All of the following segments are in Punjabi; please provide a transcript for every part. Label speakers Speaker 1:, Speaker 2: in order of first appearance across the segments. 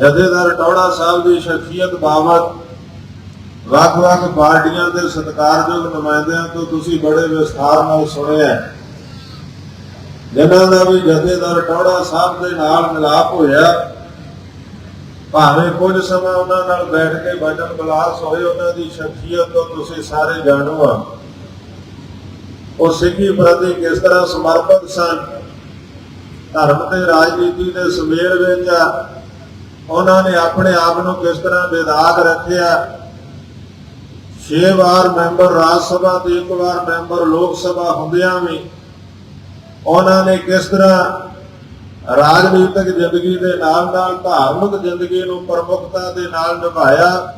Speaker 1: ਜਥੇਦਾਰ ਟੌੜਾ ਸਾਹਿਬ ਦੀ ਸ਼ਖਸੀਅਤ ਬਾਬਤ ਵੱਖ-ਵੱਖ ਪਾਰਟੀਆਂ ਦੇ ਸਤਿਕਾਰਯੋਗ ਨੁਮਾਇੰਦਿਆਂ ਤੋਂ ਤੁਸੀਂ ਬੜੇ ਵਿਸਥਾਰ ਨਾਲ ਸੁਣਿਆ ਜਿਨ੍ਹਾਂ ਦਾ ਵੀ ਜਥੇਦਾਰ ਟੌੜਾ ਸਾਹਿਬ ਦੇ ਨਾਲ ਮਿਲਾਪ ਹੋਇਆ, ਭਾਵੇਂ ਕੁਝ ਸਮਾਂ ਉਹਨਾਂ ਨਾਲ ਬੈਠ ਕੇ ਬਚਨ ਬਲਾਸ ਹੋਏ, ਉਹਨਾਂ ਦੀ ਸ਼ਖਸੀਅਤ ਤੋਂ ਤੁਸੀਂ ਸਾਰੇ ਜਾਣੋ ਆ। ਉਹ ਸਿੱਖੀ ਪ੍ਰਤੀ ਕਿਸ ਤਰ੍ਹਾਂ ਸਮਰਪਿਤ ਸਨ? ਧਰਮ ਤੇ ਰਾਜਨੀਤੀ ਦੇ ਸੁਮੇਲ ਵਿੱਚ ਉਹਨਾਂ ਨੇ ਆਪਣੇ ਆਪ ਨੂੰ ਕਿਸ ਤਰ੍ਹਾਂ ਬੇਦਾਗ ਰੱਖਿਆ? ਛੇ ਵਾਰ ਮੈਂਬਰ ਰਾਜ ਸਭਾ ਤੇ ਇੱਕ ਵਾਰ ਮੈਂਬਰ ਲੋਕ ਸਭਾ ਹੁੰਦਿਆਂ ਵੀ ਉਹਨਾਂ ਨੇ ਕਿਸ ਤਰ੍ਹਾਂ ਰਾਜਨੀਤਿਕ ਜ਼ਿੰਦਗੀ ਦੇ ਨਾਲ ਨਾਲ ਧਾਰਮਿਕ ਜ਼ਿੰਦਗੀ ਨੂੰ ਪ੍ਰਮੁੱਖਤਾ ਦੇ ਨਾਲ ਨਿਭਾਇਆ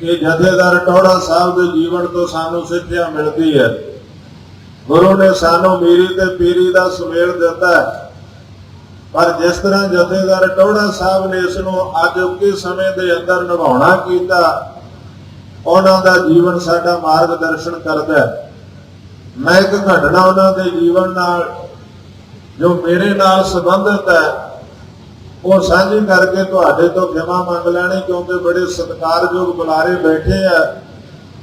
Speaker 1: ਕਿ ਜਥੇਦਾਰ ਟੌੜਾ ਸਾਹਿਬ ਦੇ ਜੀਵਨ ਤੋਂ ਸਾਨੂੰ ਸਿੱਖਿਆ ਮਿਲਦੀ ਹੈ। ਗੁਰੂ ਨੇ ਸਾਨੂੰ ਮੀਰੀ ਤੇ ਪੀਰੀ ਦਾ ਸੁਮੇਲ ਦਿੱਤਾ ਹੈ। ਪਰ ਜਿਸ ਤਰ੍ਹਾਂ ਜਥੇਦਾਰ ਟੌੜਾ ਸਾਹਿਬ ਨੇ ਇਸ ਨੂੰ ਅੱਜ ਉੱਕੇ ਸਮੇਂ ਦੇ ਅੰਦਰ ਨਿਭਾਉਣਾ ਕੀਤਾ, ਉਹਨਾਂ ਦਾ ਜੀਵਨ ਸਾਡਾ ਮਾਰਗਦਰਸ਼ਨ ਕਰਦਾ ਹੈ। ਮੈਂ ਇੱਕ ਘਟਨਾ ਉਹਨਾਂ ਦੇ ਜੀਵਨ ਨਾਲ, ਜੋ ਮੇਰੇ ਨਾਲ ਸੰਬੰਧਿਤ ਹੈ, ਉਹ ਸਾਂਝੀ ਕਰਕੇ ਤੁਹਾਡੇ ਤੋਂ ਖਿਮਾ ਮੰਗ ਲੈਣੀ, ਕਿਉਂਕਿ ਬੜੇ ਸਤਿਕਾਰਯੋਗ ਬੁਲਾਰੇ ਬੈਠੇ ਆ,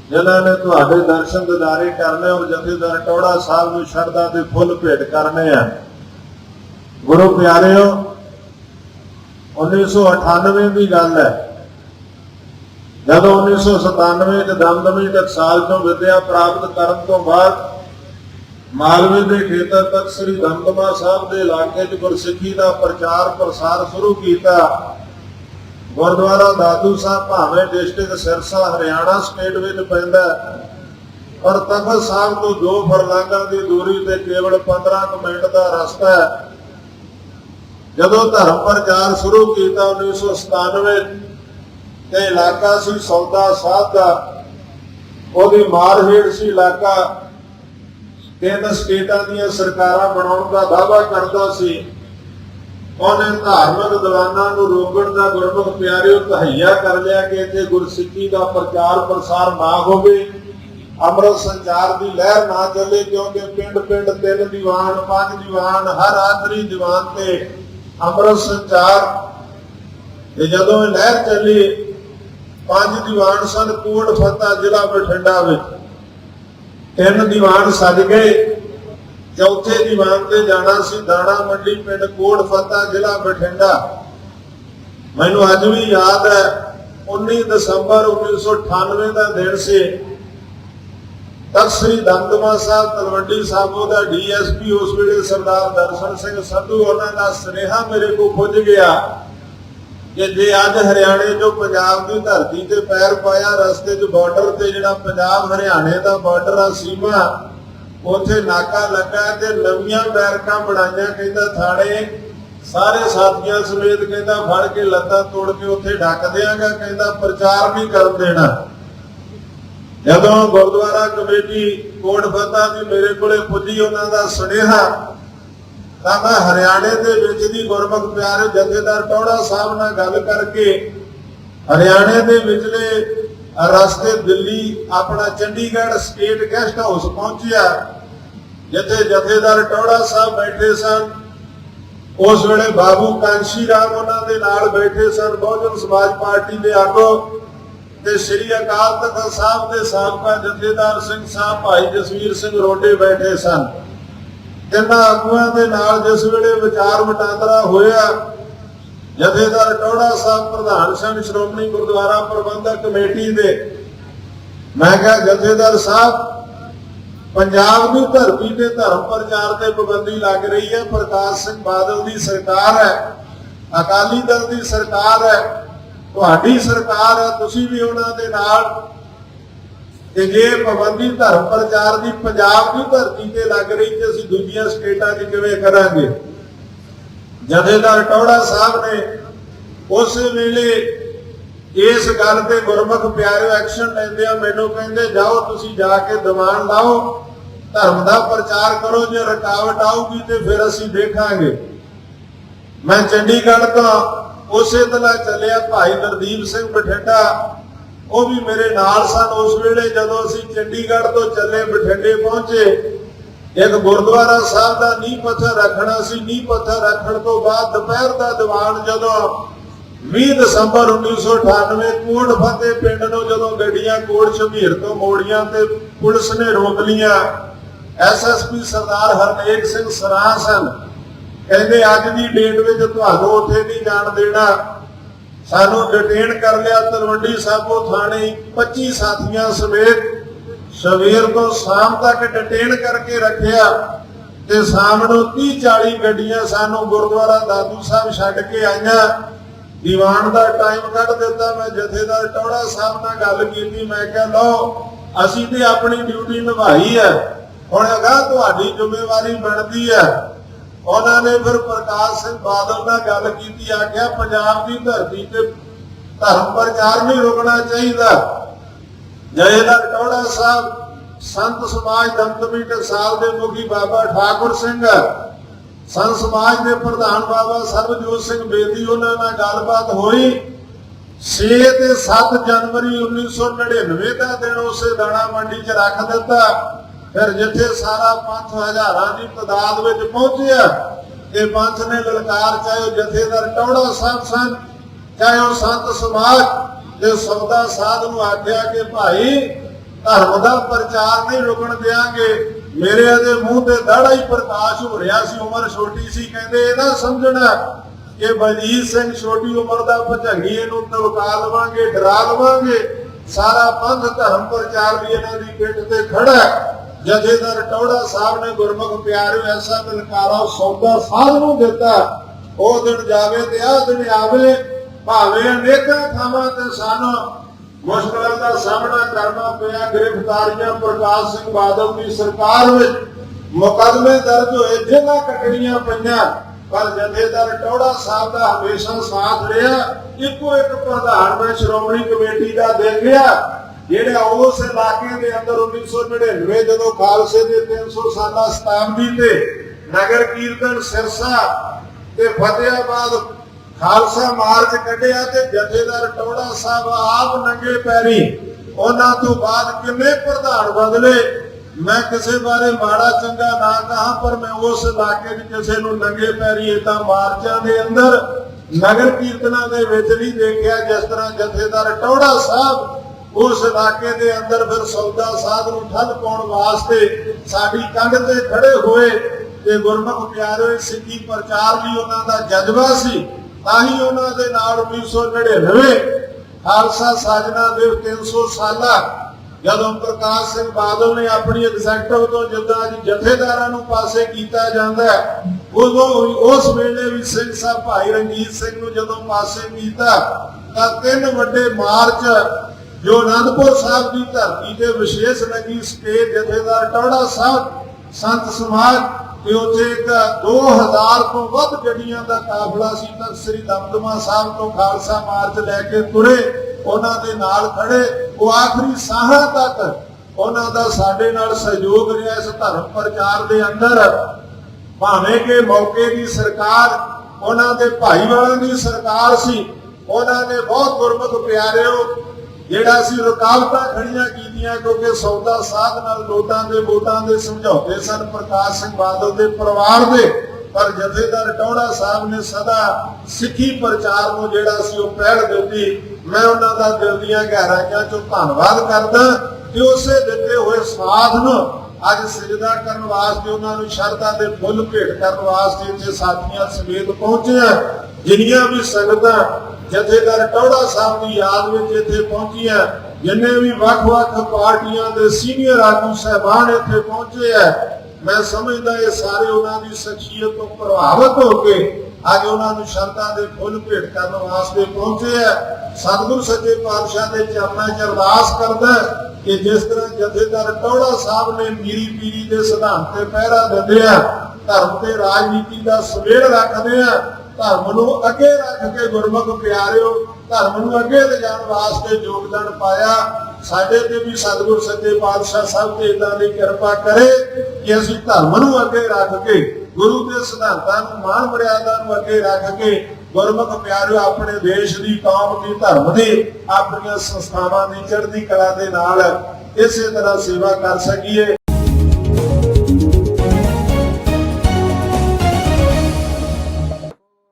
Speaker 1: ਜਿਨ੍ਹਾਂ ਨੇ ਤੁਹਾਡੇ ਦਰਸ਼ਨ ਦਿਦਾਰੇ ਕਰਨੇ ਔਰ ਜਥੇਦਾਰ ਟੌੜਾ ਸਾਹਿਬ ਨੂੰ ਸ਼ਰਧਾ ਦੇ ਫੁੱਲ ਭੇਟ ਕਰਨੇ ਆ। ਗੁਰੂ ਪਿਆਰਿਓ 1998 ਦੀ ਗੱਲ ਹੈ। ਜਦੋਂ 1997 ਚ ਦਮਦਮੀ ਟਕਸਾਲ ਤੋਂ ਵਿਦਿਆ ਪ੍ਰਾਪਤ ਕਰਨ ਤੋਂ ਬਾਅਦ ਮਾਲਵੇ ਦੇ ਖੇਤਰ ਤੱਕ ਸ੍ਰੀ ਦਮਦਮਾ ਸਾਹਿਬ ਦੇ ਇਲਾਕੇ 'ਚ ਗੁਰਸਿੱਖੀ ਦਾ ਪ੍ਰਚਾਰ ਪ੍ਰਸਾਰ ਸ਼ੁਰੂ ਕੀਤਾ, ਗੁਰਦੁਆਰਾ ਦਾਦੂ ਸਾਹਿਬ ਭਾਵੇਂ ਡਿਸਟ੍ਰਿਕਟ ਸਿਰਸਾ, ਹਰਿਆਣਾ ਸਟੇਟ ਵਿੱਚ ਪੈਂਦਾ ਪਰ ਤਖਤ ਸਾਹਿਬ ਤੋਂ ਦੋ ਫਰਲਾਂਗਾਂ ਦੀ ਦੂਰੀ ਤੇ ਕੇਵਲ 15 ਕੁ ਮਿੰਟ ਦਾ ਰਸਤਾ ਹੈ। ਜਦੋਂ ਧਰਮ ਪ੍ਰਚਾਰ ਸ਼ੁਰੂ ਕੀਤਾ 1997 ਤੇ ਇਲਾਕਾ ਸੀ ਸੌਦਾ ਸਾਹਿਬ ਦਾ, ਉਹਦੀ ਮਾਰ ਸੀ ਇਲਾਕਾ। ਤਿੰਨ ਸਟੇਟਾਂ ਦੀਆਂ ਸਰਕਾਰਾਂ ਬਣਾਉਣ ਦਾ ਦਾਅਵਾ ਕਰਦਾ ਸੀ। ਉਹਨੇ ਧਾਰਮਿਕ ਦੀਵਾਨਾਂ ਨੂੰ ਰੋਕਣ ਦਾ ਗੁਰਮੁਖ ਪਿਆਰਿਓ ਤਹਈਆ ਕਰ ਲਿਆ ਕਿ ਇੱਥੇ ਗੁਰਸਿੱਖੀ ਦਾ ਪ੍ਰਚਾਰ ਪ੍ਰਸਾਰ ਨਾ ਹੋਵੇ। ਅੰਮ੍ਰਿਤ ਸੰਚਾਰ ਦੀ ਲਹਿਰ ਨਾ ਚੱਲੇ ਕਿਉਂਕਿ ਪਿੰਡ ਪਿੰਡ ਤਿੰਨ ਦੀਵਾਨ, ਪੰਜ ਦੀਵਾਨ, ਹਰ ਆਖਰੀ ਦੀਵਾਨ ਤੇ ਅੰਮ੍ਰਿਤ ਸੰਚਾਰ ਤੇ ਜਦੋਂ ਇਹ ਲਹਿਰ ਚੱਲੀ, ਪੰਜ ਦੀਵਾਨ ਸਨ ਕੋਟ ਫਤਾ ਜ਼ਿਲ੍ਹਾ ਬਠਿੰਡਾ ਵਿੱਚ। ਤਿੰਨ ਦੀਵਾਨ ਸੱਜ ਗਏ, ਚੌਥੇ ਦੀਵਾਨ ਤੇ ਜਾਣਾ ਸੀ ਦਾਣਾ ਮੰਡੀ ਪਿੰਡ ਕੋਟ ਫਤਾ ਜ਼ਿਲ੍ਹਾ ਬਠਿੰਡਾ। ਮੈਨੂੰ ਅੱਜ ਵੀ ਯਾਦ ਹੈ 19 ਦਸੰਬਰ 1998 ਦਾ ਦਿਨ ਸੀ ਤਖਤ ਸ੍ਰੀ ਦਮਦਮਾ ਸਾਹਿਬ, ਤਲਵੰਡੀ ਸਾਬੋ ਦਾ ਡੀਐਸਪੀ ਉਸ ਵੇਲੇ ਸਰਦਾਰ ਦਰਸ਼ਨ ਸਿੰਘ ਸੰਧੂ, ਉਹਨਾਂ ਦਾ ਸੁਨੇਹਾ ਮੇਰੇ ਕੋਲ ਪੁੱਜ ਗਿਆ ਕਿ ਜੇ ਅੱਜ ਹਰਿਆਣੇ ਜੋ ਪੰਜਾਬ ਦੀ ਧਰਤੀ ਤੇ ਪੈਰ ਪਾਇਆ ਰਸਤੇ 'ਚ ਬਾਰਡਰ ਤੇ ਜਿਹੜਾ ਪੰਜਾਬ ਹਰਿਆਣੇ ਦਾ ਬਾਰਡਰ ਆ ਸੀਮਾ, ਉੱਥੇ ਨਾਕਾ ਲੱਗਾ ਤੇ ਨਵੀਆਂ ਬੈਰਕਾਂ ਬਣਾਈਆਂ, ਕਹਿੰਦਾ ਥਾਣੇ ਸਾਰੇ ਸਾਥੀਆਂ ਸਮੇਤ ਕਹਿੰਦਾ ਫੜ ਕੇ ਲੱਤਾਂ ਤੋੜ ਕੇ ਉੱਥੇ ਢੱਕ ਦਿਆਂਗਾ, ਕਹਿੰਦਾ ਪ੍ਰਚਾਰ ਨਹੀਂ ਕਰਨ ਦੇਣਾ। ਜਦੋਂ ਗੁਰਦੁਆਰਾ ਕਮੇਟੀ ਕੋਟ ਫਤਾ ਦੀ ਮੇਰੇ ਕੋਲੇ ਪੁੱਜੀ ਉਹਨਾਂ ਦਾ ਸੁਨੇਹਾ, ਤਾਂ ਮੈਂ ਹਰਿਆਣੇ ਦੇ ਵਿੱਚ ਦੀ ਗੁਰਮੁਖ ਪਿਆਰੇ ਜਥੇਦਾਰ ਟੌੜਾ ਸਾਹਿਬ ਨਾਲ ਗੱਲ ਕਰਕੇ ਹਰਿਆਣੇ ਦੇ ਵਿਚਲੇ ਰਸਤੇ ਦਿੱਲੀ, ਆਪਣਾ ਚੰਡੀਗੜ੍ਹ ਸਟੇਟ ਗੈਸਟ ਹਾਊਸ ਪਹੁੰਚਿਆ, ਜਿੱਥੇ ਜਥੇਦਾਰ ਟੌੜਾ ਸਾਹਿਬ ਬੈਠੇ ਸਨ। ਉਸ ਵੇਲੇ ਬਾਬੂ ਕਾਂਸ਼ੀ ਰਾਮ ਉਹਨਾਂ ਦੇ ਨਾਲ ਬੈਠੇ ਸਨ। ਬਹੁਜਨ ਸਮਾਜ ਪਾਰਟੀ ਦੇ ਆਗੂ ਤੇ ਸ੍ਰੀ ਅਕਾਲ ਤਖਤ ਸਾਹਿਬ ਦੇ ਸਾਬਕਾ ਜਥੇਦਾਰ ਸਿੰਘ ਸਾਹਿਬ ਭਾਈ ਜਸਵੀਰ ਸਿੰਘ ਰੋਡੇ ਬੈਠੇ ਸਨ। ਤਿੰਨਾਂ ਆਗੂਆਂ ਦੇ ਨਾਲ ਜਿਸ ਵੇਲੇ ਵਿਚਾਰ ਵਟਾਂਦਰਾ ਹੋਇਆ, ਜਥੇਦਾਰ ਟੌੜਾ ਸਾਹਿਬ ਪ੍ਰਧਾਨ ਸਨ ਸ਼੍ਰੋਮਣੀ ਗੁਰਦੁਆਰਾ ਪ੍ਰਬੰਧਕ ਕਮੇਟੀ ਦੇ, ਮੈਂ ਕਿਹਾ, ਜਥੇਦਾਰ ਸਾਹਿਬ, ਪੰਜਾਬ ਦੀ ਧਰਤੀ ਤੇ ਧਰਮ ਪ੍ਰਚਾਰ ਤੇ ਪਾਬੰਦੀ ਲੱਗ ਰਹੀ ਹੈ, ਪ੍ਰਕਾਸ਼ ਸਿੰਘ ਬਾਦਲ ਦੀ ਸਰਕਾਰ ਹੈ, ਅਕਾਲੀ ਦਲ ਦੀ ਸਰਕਾਰ ਹੈ ਤੁਹਾਡੀ ਸਰਕਾਰ ਹੈ ਤੁਸੀਂ ਵੀ ਉਹਨਾਂ ਦੇ ਨਾਲ। ਤੇ ਜੇ ਪਾਬੰਦੀ ਧਰਮ ਪ੍ਰਚਾਰ ਦੀ ਪੰਜਾਬ ਦੀ ਧਰਤੀ ਤੇ ਲੱਗ ਰਹੀ ਤੇ ਅਸੀਂ ਦੂਜੀਆਂ ਸਟੇਟਾਂ 'ਚ ਕਿਵੇਂ ਕਰਾਂਗੇ? ਜਥੇਦਾਰ ਟੌੜਾ ਸਾਹਿਬ ਨੇ ਉਸ ਵੇਲੇ ਇਸ ਗੱਲ ਤੇ ਗੁਰਮੁਖ ਪਿਆਰਿਓ ਐਕਸ਼ਨ ਲੈਂਦੇ ਆ ਮੈਨੂੰ ਕਹਿੰਦੇ, ਜਾਓ ਤੁਸੀਂ ਜਾ ਕੇ ਦੀਵਾਨ ਲਾਓ, ਧਰਮ ਦਾ ਪ੍ਰਚਾਰ ਕਰੋ, ਜੇ ਰੁਕਾਵਟ ਆਊਗੀ ਤੇ ਫਿਰ ਅਸੀਂ ਦੇਖਾਂਗੇ। ਮੈਂ ਚੰਡੀਗੜ੍ਹ ਤੋਂ ਉਸੇ ਤਰ੍ਹਾਂ ਚੱਲਿਆ ਭਾਈ ਨਰਦੀਪ ਸਿੰਘ ਬਠਿੰਡਾ। ਉਹ ਵੀ ਮੇਰੇ ਨਾਲ ਸਨ। ਉਸ ਵੇਲੇ ਜਦੋਂ ਅਸੀਂ ਚੰਡੀਗੜ੍ਹ ਤੋਂ ਚੱਲੇ, ਬਠਿੰਡੇ ਪਹੁੰਚੇ, ਇੱਕ ਗੁਰਦੁਆਰਾ ਸਾਹਿਬ ਦਾ ਨੀਂਹ ਪੱਥਰ ਰੱਖਣਾ ਸੀ। ਨੀਂਹ ਪੱਥਰ ਰੱਖਣ ਤੋਂ ਬਾਅਦ ਦੁਪਹਿਰ ਦਾ ਦੀਵਾਨ ਜਦੋਂ 20 ਦਸੰਬਰ 1998 ਕੋਟ ਫਤਿਹ ਪਿੰਡ ਨੂੰ ਜਦੋਂ ਗੱਡੀਆਂ ਕੋਟ ਸ਼ਮੀਰ ਤੋਂ ਮੋੜੀਆਂ ਤੇ ਪੁਲਿਸ ਨੇ ਰੋਕ ਲੀਆਂ ਐਸਐਸਪੀ ਸਰਦਾਰ ਹਰਨੇਕ ਸਿੰਘ ਸਰਾਂ ਸਨ। ਕਹਿੰਦੇ ਅੱਜ ਦੀ ਡੇਟ ਵਿੱਚ ਤੁਹਾਨੂੰ ਉੱਥੇ ਨਹੀਂ ਜਾਣ ਦੇਣਾ। ਸਾਨੂੰ ਡਿਟੇਨ ਕਰ ਲਿਆ ਤਲਵੰਡੀ ਸਾਬੋ ਥਾਣੇ 25 ਸਾਥੀਆਂ ਸਮੇਤ ਸਵੇਰ ਤੋਂ ਸ਼ਾਮ ਤੱਕ ਡਿਟੇਨ ਕਰਕੇ ਰੱਖਿਆ ਤੇ ਸ਼ਾਮ ਨੂੰ 30 40 ਗੱਡੀਆਂ ਸਾਨੂੰ ਗੁਰਦੁਆਰਾ ਦਾਦੂ ਸਾਹਿਬ ਛੱਡ ਕੇ ਆਈਆਂ। ਦੀਵਾਨ ਦਾ ਟਾਈਮ ਕੱਢ ਦਿੱਤਾ, ਮੈਂ ਜਥੇਦਾਰ ਟੌੜਾ ਸਾਹਿਬ ਨਾਲ ਗੱਲ ਕੀਤੀ, ਮੈਂ ਕਿਹਾ, ਲਓ, ਅਸੀਂ ਤੇ ਆਪਣੀ ਡਿਊਟੀ ਨਿਭਾਈ ਹੈ। ਹੁਣ ਅਗਾ ਤੁਹਾਡੀ ਜ਼ਿੰਮੇਵਾਰੀ ਬਣਦੀ ਹੈ। ਉਹਨਾਂ ਨੇ ਫਿਰ ਪ੍ਰਕਾਸ਼ ਸਿੰਘ ਬਾਦਲ ਨਾਲ ਗੱਲ ਕੀਤੀ, ਆਖਿਆ ਪੰਜਾਬ ਦੀ ਧਰਤੀ ਤੇ ਧਰਮ ਪ੍ਰਚਾਰ ਨਹੀਂ ਰੁਕਣਾ ਚਾਹੀਦਾ। ਜਥੇਦਾਰ ਟੌੜਾ ਸਾਹਿਬ, ਸੰਤ ਸਮਾਜ ਦਮਦਮੀ ਟਕਸਾਲ ਦੇ ਮੁਖੀ ਬਾਬਾ ਠਾਕੁਰ ਸਿੰਘ ਸੰਤ ਸਮਾਜ ਦੇ ਪ੍ਰਧਾਨ ਬਾਬਾ ਸਰਬਜੋਤ ਸਿੰਘ ਬੇਦੀ, ਉਹਨਾਂ ਨਾਲ ਗੱਲਬਾਤ ਹੋਈ। 6 ਤੇ 7 ਜਨਵਰੀ 1999 ਦਾ ਦਿਨ ਉਸੇ ਦਾਣਾ ਮੰਡੀ 'ਚ ਰੱਖ ਦਿੱਤਾ। ਫਿਰ ਜਿੱਥੇ ਸਾਰਾ ਪੰਥ ਹਜ਼ਾਰਾਂ ਦੀ ਤਦਾਦ ਵਿੱਚ ਪਹੁੰਚਿਆ ਤੇ ਪੰਥ ਨੇ ਲਲਕਾਰ ਚਾਹੇ ਜਥੇਦਾਰ ਟੌੜਾ ਸਾਹਿਬ ਸਨ, ਚਾਹੇ ਉਹ ਸੰਤ ਸਮਾਜ ਦੇ ਸੌਦਾ ਸਾਧ ਨੂੰ ਆਖਿਆ ਕਿ ਭਾਈ ਧਰਮ ਦਾ ਪ੍ਰਚਾਰ ਨਹੀਂ ਰੁਕਣ ਦੇਾਂਗੇ ਮੇਰੇ ਅਦੇ ਮੂੰਹ ਤੇ ਦਾੜਾ ਹੀ ਪ੍ਰਕਾਸ਼ ਹੋ ਰਿਹਾ ਸੀ, ਉਮਰ ਛੋਟੀ ਸੀ, ਕਹਿੰਦੇ ਇਹ ਨਾ ਸਮਝਣਾ ਕਿ ਬਲਜੀਤ ਸਿੰਘ ਛੋਟੀ ਉਮਰ ਦਾ ਭਜੰਗੀ ਇਹਨੂੰ ਤਵਕਾ ਲਵਾਂਗੇ, ਡਰਾ ਲਵਾਂਗੇ। ਸਾਰਾ ਪੰਥ ਧਰਮ ਪ੍ਰਚਾਰ ਵੀ ਇਹਨਾਂ ਦੀ ਪਿੱਠ ਤੇ ਖੜਾ ਜਥੇਦਾਰ ਟੌੜਾ ਸਾਹਿਬ ਨੇ ਗੁਰਮੁਖ ਪਿਆਰਿਓ, ਐਸਾ ਲਲਕਾਰਾ ਸੌਦਾ ਸਾਧ ਨੂੰ ਦਿੱਤਾ। ਉਹ ਦਿਨ ਜਾਵੇ ਤੇ ਆਹ ਦਿਨ ਆਵੇ, ਭਾਵੇਂ ਅਨੇਕਾਂ ਥਾਵਾਂ ਤੇ ਸਾਨੂੰ। ਮੁਸ਼ਕਲਾਂ ਦਾ ਸਾਹਮਣਾ ਕਰਨਾ ਪਿਆ। ਗ੍ਰਿਫਤਾਰੀਆਂ ਪ੍ਰਕਾਸ਼ ਸਿੰਘ ਬਾਦਲ ਦੀ ਸਰਕਾਰ ਵਿੱਚ ਮੁਕਦਮੇ ਦਰਜ ਹੋਏ ਜੇਲ੍ਹਾਂ ਕੱਟਣੀਆਂ ਪਈਆਂ। ਪਰ ਜਥੇਦਾਰ ਟੌੜਾ ਸਾਹਿਬ ਦਾ ਹਮੇਸ਼ਾ ਸਾਥ ਰਿਹਾ। ਇੱਕੋ ਇੱਕ ਪ੍ਰਧਾਨ ਮੈਂ ਸ਼੍ਰੋਮਣੀ ਕਮੇਟੀ ਦਾ ਦੇ ਗਿਆ ਜਿਹੜਾ ਉਸ ਇਲਾਕੇ ਦੇ ਅੰਦਰ 1999 ਜਦੋਂ ਖਾਲਸੇ ਦੇ 300 ਸਾਲਾ ਸ਼ਤਾਬਦੀ ਤੇ ਨਗਰ ਕੀਰਤਨ ਸਿਰਸਾ ਤੇ ਫਤਿਆਬਾਦ ਖਾਲਸਾ ਮਾਰਚ ਕੱਢਿਆ ਤੇ ਜਥੇਦਾਰ ਟੋੜਾ ਸਾਹਿਬ ਆਪ ਨੰਗੇ ਪੈਰੀ, ਉਹਨਾਂ ਤੋਂ ਬਾਅਦ ਕਿੰਨੇ ਪ੍ਰਧਾਨ ਬਦਲੇ? ਮੈਂ ਕਿਸੇ ਬਾਰੇ ਮਾੜਾ ਚੰਗਾ ਨਾ ਕਹਾ, ਪਰ ਮੈਂ ਉਸ ਇਲਾਕੇ 'ਚ ਕਿਸੇ ਨੂੰ ਨੰਗੇ ਪੈਰੀ ਇਦਾਂ ਮਾਰਚਾਂ ਦੇ ਅੰਦਰ ਨਗਰ ਕੀਰਤਨਾਂ ਦੇ ਵਿੱਚ ਨਹੀਂ ਦੇਖਿਆ, ਜਿਸ ਤਰ੍ਹਾਂ ਜਥੇਦਾਰ ਟੋੜਾ ਸਾਹਿਬ ਉਸ ਇਲਾਕੇ ਦੇ ਅੰਦਰ ਫਿਰ ਸੌਦਾ ਸਾਧ ਨੂੰ ਠੱਲ ਪਾਉਣ ਵਾਸਤੇ ਸਾਡੀ ਕੰਧ ਤੇ ਖੜੇ ਹੋਏ ਤੇ ਗੁਰਮੁਖ ਪਿਆਰੇ ਸਿੱਖੀ ਪ੍ਰਚਾਰ ਵੀ ਉਹਨਾਂ ਦਾ ਜਜ਼ਬਾ ਸੀ, ਤਾਂ ਹੀ ਉਹਨਾਂ ਦੇ ਨਾਲ 1999 ਖਾਲਸਾ ਸਾਜਨਾ ਦੇ 300 ਸਾਲਾ ਜਦੋਂ ਪ੍ਰਕਾਸ਼ ਸਿੰਘ ਬਾਦਲ ਨੇ ਆਪਣੀ ਐਗਜ਼ੈਕਟਿਵ ਤੋਂ ਜਿੱਦਾਂ ਅੱਜ ਜਥੇਦਾਰਾਂ ਨੂੰ ਪਾਸੇ ਕੀਤਾ ਜਾਂਦਾ ਉਦੋਂ ਵੀ- ਉਸ ਵੇਲੇ ਵੀ ਸਿੰਘ ਸਾਹਿਬ ਭਾਈ ਰਣਜੀਤ ਸਿੰਘ ਨੂੰ ਜਦੋਂ ਪਾਸੇ ਕੀਤਾ, ਤਾਂ ਤਿੰਨ ਵੱਡੇ ਮਾਰਚ ਜੋ ਅਨੰਦਪੁਰ ਸਾਹਿਬ ਦੀ ਧਰਤੀ ਤੇ ਵਿਸ਼ੇਸ਼ ਲੱਗੀ ਸਟੇਜ ਜਥੇਦਾਰ ਟੌੜਾ ਸਾਹਿਬ, ਸੰਤ ਸਮਾਜ ਤੇ ਉੱਥੇ ਇੱਕ 2000 ਤੋਂ ਵੱਧ ਗੱਡੀਆਂ ਦਾ ਕਾਫਲਾ ਸੀ, ਤਾਂ ਸ੍ਰੀ ਦਮਦਮਾ ਸਾਹਿਬ ਤੋਂ ਖਾਲਸਾ ਮਾਰਚ ਲੈ ਕੇ ਤੁਰੇ, ਉਹਨਾਂ ਦੇ ਨਾਲ ਖੜੇ। ਉਹ ਆਖਰੀ ਸਾਹਾਂ ਤੱਕ ਉਹਨਾਂ ਦਾ ਸਾਡੇ ਨਾਲ ਸਹਿਯੋਗ ਰਿਹਾ ਇਸ ਧਰਮ ਪ੍ਰਚਾਰ ਦੇ ਅੰਦਰ। ਭਾਵੇਂ ਕਿ ਮੌਕੇ ਦੀ ਸਰਕਾਰ, ਉਹਨਾਂ ਦੇ ਭਾਈਵਾਲਾਂ ਦੀ ਸਰਕਾਰ ਸੀ, ਉਹਨਾਂ ਨੇ ਬਹੁਤ ਗੁਰਮੁਖ ਪਿਆਰਿਓ ਜਿਹੜਾ ਸੀ ਰੁਕਾਵਟਾਂ ਖੜੀਆਂ ਕੀਤੀਆਂ ਕਿਉਂਕਿ ਸੌਦਾ ਸਾਧ ਨਾਲ ਲੋਟਾਂ ਦੇ ਵੋਟਾਂ ਦੇ ਸਮਝੌਤੇ ਸਨ, ਪ੍ਰਕਾਸ਼ ਸਿੰਘ ਬਾਦਲ ਦੇ ਪਰਿਵਾਰ ਦੇ। ਪਰ ਜਥੇਦਾਰ ਟੌੜਾ ਸਾਹਿਬ ਨੇ ਸਦਾ ਸਿੱਖੀ ਪ੍ਰਚਾਰ ਨੂੰ ਜਿਹੜਾ ਸੀ ਉਹ ਪਹਿਲ ਦਿੱਤੀ। ਮੈਂ ਉਹਨਾਂ ਦਾ ਦਿਲ ਦੀਆਂ ਗਹਿਰਾਈਆਂ ਚੋਂ ਧੰਨਵਾਦ ਕਰਦਾ ਕਿ ਉਸੇ ਦਿੱਤੇ ਹੋਏ ਸਾਥ ਨੂੰ ਅੱਜ ਸਜਦਾ ਕਰਨ ਵਾਸਤੇ ਉਹਨਾਂ ਨੂੰ ਸ਼ਰਧਾ ਦੇ ਫੁੱਲ ਭੇਟ ਕਰਨ ਵਾਸਤੇ ਇੱਥੇ ਸਾਥੀਆਂ ਸਮੇਤ ਪਹੁੰਚੇ ਆ। ਜਿੰਨੀਆਂ ਵੀ ਸੰਗਤਾਂ ਜਥੇਦਾਰ ਟੌੜਾ ਸਾਹਿਬ ਦੀ ਯਾਦ ਵਿੱਚ ਇੱਥੇ ਪਹੁੰਚੀਆਂ ਜਿੰਨੇ ਵੀ ਵੱਖ-ਵੱਖ ਪਾਰਟੀਆਂ ਦੇ ਸੀਨੀਅਰ ਆਗੂ ਸਹਿਬਾਨ ਇੱਥੇ ਪਹੁੰਚੇ ਆ, ਮੈਂ ਸਮਝਦਾ ਇਹ ਸਾਰੇ ਉਹਨਾਂ ਦੀ ਸ਼ਖਸੀਅਤ ਤੋਂ ਪ੍ਰਭਾਵਿਤ ਹੋ ਕੇ ਅੱਜ ਉਹਨਾਂ ਨੂੰ ਸ਼ਰਧਾ ਦੇ ਫੁੱਲ ਭੇਟ ਕਰਨ ਵਾਸਤੇ ਪਹੁੰਚੇ ਆ। ਸਤਿਗੁਰ ਸੱਚੇ ਪਾਤਸ਼ਾਹ ਦੇ ਚਰਨਾਂ 'ਚ ਅਰਦਾਸ ਕਰਦਾ ਕਿ ਜਿਸ ਤਰ੍ਹਾਂ ਜਥੇਦਾਰ ਟੌੜਾ ਸਾਹਿਬ ਨੇ ਮੀਰੀ ਪੀਰੀ ਦੇ ਸਿਧਾਂਤ ਤੇ ਪਹਿਰਾ ਦਿੰਦੇ ਆ, ਧਰਮ ਤੇ ਰਾਜਨੀਤੀ ਦਾ ਸਵੇੜ ਰੱਖਦੇ ਆ, ਧਰਮ ਨੂੰ ਅੱਗੇ ਰੱਖ ਕੇ ਗੁਰਮੁਖ ਪਿਆਰਿਓ, ਧਰਮ ਨੂੰ ਅੱਗੇ ਲਿਜਾਣ ਵਾਸਤੇ ਯੋਗਦਾਨ ਪਾਇਆ। ਸਾਡੇ ਤੇ ਵੀ ਸਤਿਗੁਰ ਸੱਚੇ ਪਾਤਸ਼ਾਹ ਸਾਹਿਬ ਤੇ ਇਦਾਂ ਦੀ ਕਿਰਪਾ ਕਰੇ ਕਿ ਅਸੀਂ ਧਰਮ ਨੂੰ ਅੱਗੇ ਰੱਖ ਕੇ ਗੁਰੂ ਦੇ ਸਿਧਾਂਤਾਂ ਨੂੰ ਮਾਣ ਮਰਿਆਦਾ ਨੂੰ ਅੱਗੇ ਰੱਖ ਕੇ ਗੁਰਮੁਖ ਪਿਆਰਿਓ, ਆਪਣੇ ਦੇਸ਼ ਦੀ ਕੌਮ ਦੀ ਧਰਮ ਦੀ, ਆਪਣੀਆਂ ਸੰਸਥਾਵਾਂ ਦੀ ਚੜ੍ਹਦੀ ਕਲਾ ਦੇ ਨਾਲ ਇਸੇ ਤਰ੍ਹਾਂ ਸੇਵਾ ਕਰ ਸਕੀਏ।